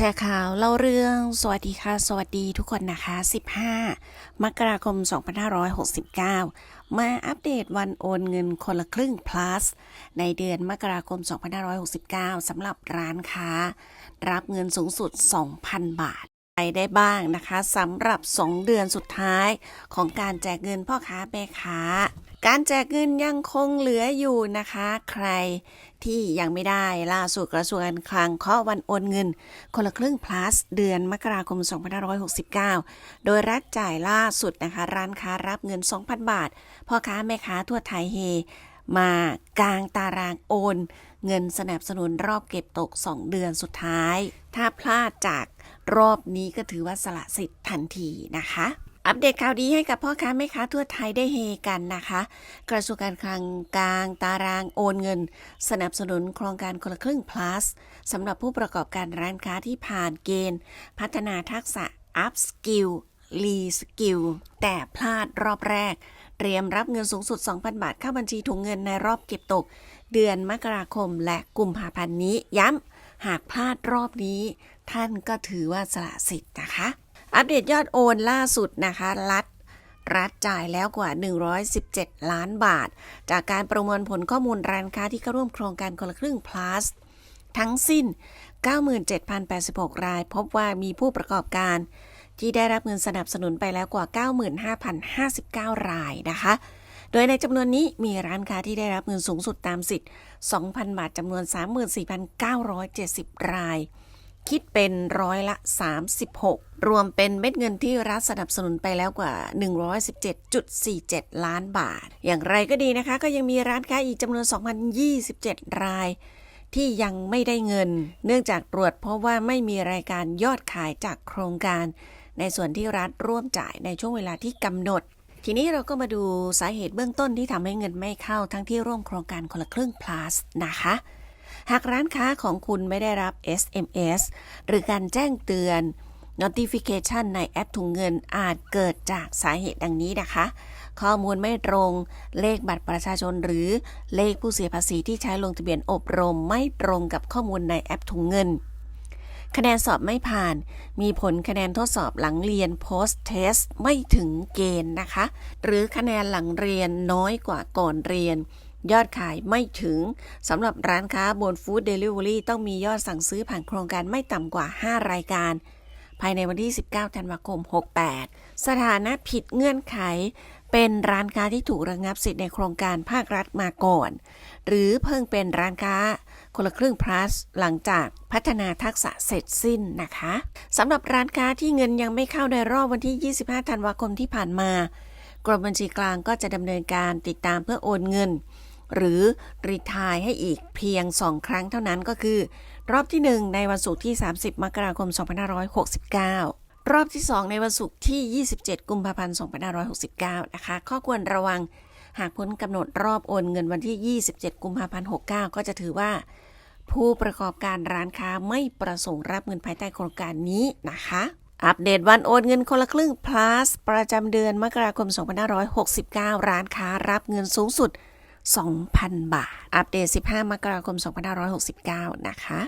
ชร์ข่าวเล่าเรื่องสวัสดีค่ะ สวัสดีทุกคนนะคะ 15 มกราคม 2569 มาอัปเดตวันโอนเงินคนละครึ่ง plus ในเดือนมกราคม 2569 สำหรับร้านค้า รับเงินสูงสุด 2,000 บาท ไปได้บ้างนะคะสำหรับ 2 เดือนสุดท้ายของการแจกเงินพ่อค้าแม่ค้า การแจกเงินยังคงเหลืออยู่นะคะ ใครที่ยังไม่ได้ล่าสุดกระทรวงการคลังเคาะวันโอนเงิน คนละครึ่ง plus เดือนมกราคม 2569 โดยรัฐจ่ายล่าสุดนะคะ ร้านค้ารับเงิน 2,000 บาท พ่อค้าแม่ค้าทั่วไทยเฮ มากลางตารางโอน เงินสนับสนุนรอบเก็บตก 2 เดือนสุดท้าย ถ้าพลาดจากรอบนี้ก็ถือว่าสละสิทธิ์ทันทีนะคะ อัปเดตข่าวดีให้กับพ่อค้าแม่ค้าทั่วไทยได้เฮกันนะคะ กระทรวงการคลังกลางตารางโอนเงิน สนับสนุนโครงการคนละครึ่ง plus สำหรับผู้ประกอบการร้านค้าที่ผ่านเกณฑ์ พัฒนาทักษะ up skill re skill แต่พลาดรอบแรก เตรียมรับเงินสูงสุด 2,000 บาทเข้าบัญชีถุงเงินในรอบเก็บตก เดือนมกราคมและกุมภาพันธ์นี้ ย้ำหากพลาดรอบนี้ ท่านก็ถือว่าสละสิทธิ์นะคะ อัปเดตยอดโอนล่าสุดนะคะ รัฐรัฐจ่ายแล้วกว่า 117 ล้านบาท จากการประมวลผลข้อมูลร้านค้าที่เข้าร่วมโครงการคนละครึ่ง plus ทั้งสิ้น 97,086 ราย พบว่ามีผู้ประกอบการ ที่ได้รับเงินสนับสนุนไปแล้วกว่า 95,059 รายนะคะ โดยในจำนวนนี้มีร้านค้าที่ได้รับเงินสูงสุดตามสิทธิ์ 2,000 บาทจำนวน 34,970 ราย คิดเป็นร้อยละ 36 รวมเป็นเม็ดเงินที่รัฐสนับสนุนไปแล้วกว่า 117.47 ล้านบาท อย่างไรก็ดีนะคะ ก็ยังมีร้านค้าอีกจำนวน 2,027 รายที่ยังไม่ได้เงิน เนื่องจากตรวจพราะว่าไม่มีรายการยอดขายจากโครงการ ในส่วนที่รัฐร่วมจ่ายในช่วงเวลาที่กำหนด ทีนี้เราก็มาดูสาเหตุเบื้องต้นที่ทำให้เงินไม่เข้าทั้งที่ร่วมโครงการคนละครึ่ง plus นะคะหากร้านค้าของคุณไม่ได้รับ SMS หรือการแจ้งเตือน notification ในแอปถุงเงินอาจเกิดจากสาเหตุดังนี้นะคะ ข้อมูลไม่ตรง เลขบัตรประชาชนหรือเลขผู้เสียภาษีที่ใช้ลงทะเบียนอบรมไม่ตรงกับข้อมูลในแอปถุงเงิน คะแนนสอบไม่ผ่าน มีผลคะแนนทดสอบหลังเรียน post test ไม่ถึงเกณฑ์นะคะ หรือคะแนนหลังเรียนน้อยกว่าก่อนเรียน ยอดขายไม่ถึงสำหรับร้านค้าบน Food Delivery ต้องมียอดสั่งซื้อผ่านโครงการไม่ต่ำกว่า 5 รายการ ภายในวันที่ 19 ธันวาคม 68 สถานะผิดเงื่อนไขเป็นร้านค้าที่ถูกระงับสิทธิ์ในโครงการภาครัฐมาก่อน หรือเพิ่งเป็นร้านค้า คนละครึ่ง plus หลังจากพัฒนาทักษะเสร็จสิ้นนะคะสำหรับร้านค้าที่เงินยังไม่เข้าในรอบวันที่ 25 ธันวาคมที่ผ่านมากรมบัญชีกลางก็จะดำเนินการติดตามเพื่อโอนเงิน หรือรีทายให้อีกเพียง 2 ครั้งเท่านั้นก็คือ รอบที่ 1 ในวันศุกร์ที่ 30 มกราคม 2569 รอบที่ 2 ในวันศุกร์ที่ 27 กุมภาพันธ์ 2569 นะคะ ข้อควรระวัง หากพ้นกำหนดรอบโอนเงินวันที่ 27 กุมภาพันธ์ 69 ก็จะถือว่า ผู้ประกอบการร้านค้าไม่ประสงค์รับเงินภายใต้โครงการนี้นะคะ อัปเดตวันโอนเงินคนละครึ่ง plus ประจำเดือนมกราคม 2569 ร้านค้ารับเงินสูงสุด 2,000 บาท อัปเดต 15 มกราคม 2569 นะคะ